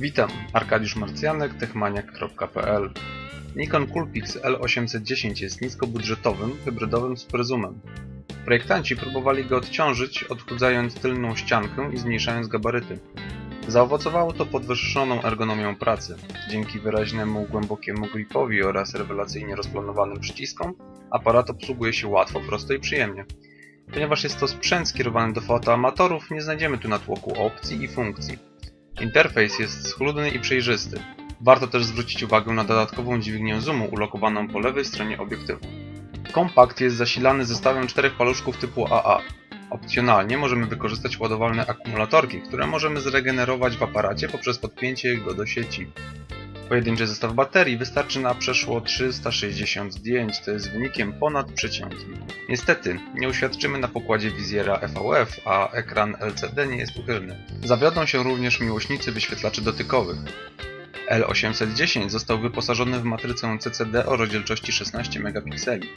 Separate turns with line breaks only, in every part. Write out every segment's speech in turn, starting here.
Witam, Arkadiusz Marcjanek, techmaniak.pl Nikon Coolpix L810 jest niskobudżetowym, hybrydowym superzoomem. Projektanci próbowali go odciążyć, odchudzając tylną ściankę i zmniejszając gabaryty. Zaowocowało to podwyższoną ergonomią pracy. Dzięki wyraźnemu, głębokiemu gripowi oraz rewelacyjnie rozplanowanym przyciskom, aparat obsługuje się łatwo, prosto i przyjemnie. Ponieważ jest to sprzęt skierowany do fotoamatorów, nie znajdziemy tu natłoku opcji i funkcji. Interfejs jest schludny i przejrzysty. Warto też zwrócić uwagę na dodatkową dźwignię zoomu ulokowaną po lewej stronie obiektywu. Kompakt jest zasilany zestawem czterech paluszków typu AA. Opcjonalnie możemy wykorzystać ładowalne akumulatorki, które możemy zregenerować w aparacie poprzez podpięcie go do sieci. Pojedynczy zestaw baterii wystarczy na przeszło 360 zdjęć, co jest wynikiem ponad przeciętnym. Niestety, nie uświadczymy na pokładzie wizjera FVF, a ekran LCD nie jest uchylny. Zawiodą się również miłośnicy wyświetlaczy dotykowych. L810 został wyposażony w matrycę CCD o rozdzielczości 16 megapikseli.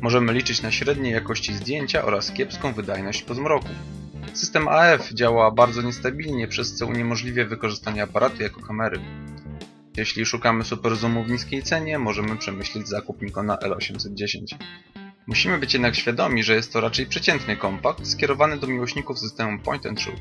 Możemy liczyć na średniej jakości zdjęcia oraz kiepską wydajność po zmroku. System AF działa bardzo niestabilnie, przez co uniemożliwia wykorzystanie aparatu jako kamery. Jeśli szukamy superzoomu w niskiej cenie, możemy przemyśleć zakup Nikona L810. Musimy być jednak świadomi, że jest to raczej przeciętny kompakt skierowany do miłośników systemu point and shoot.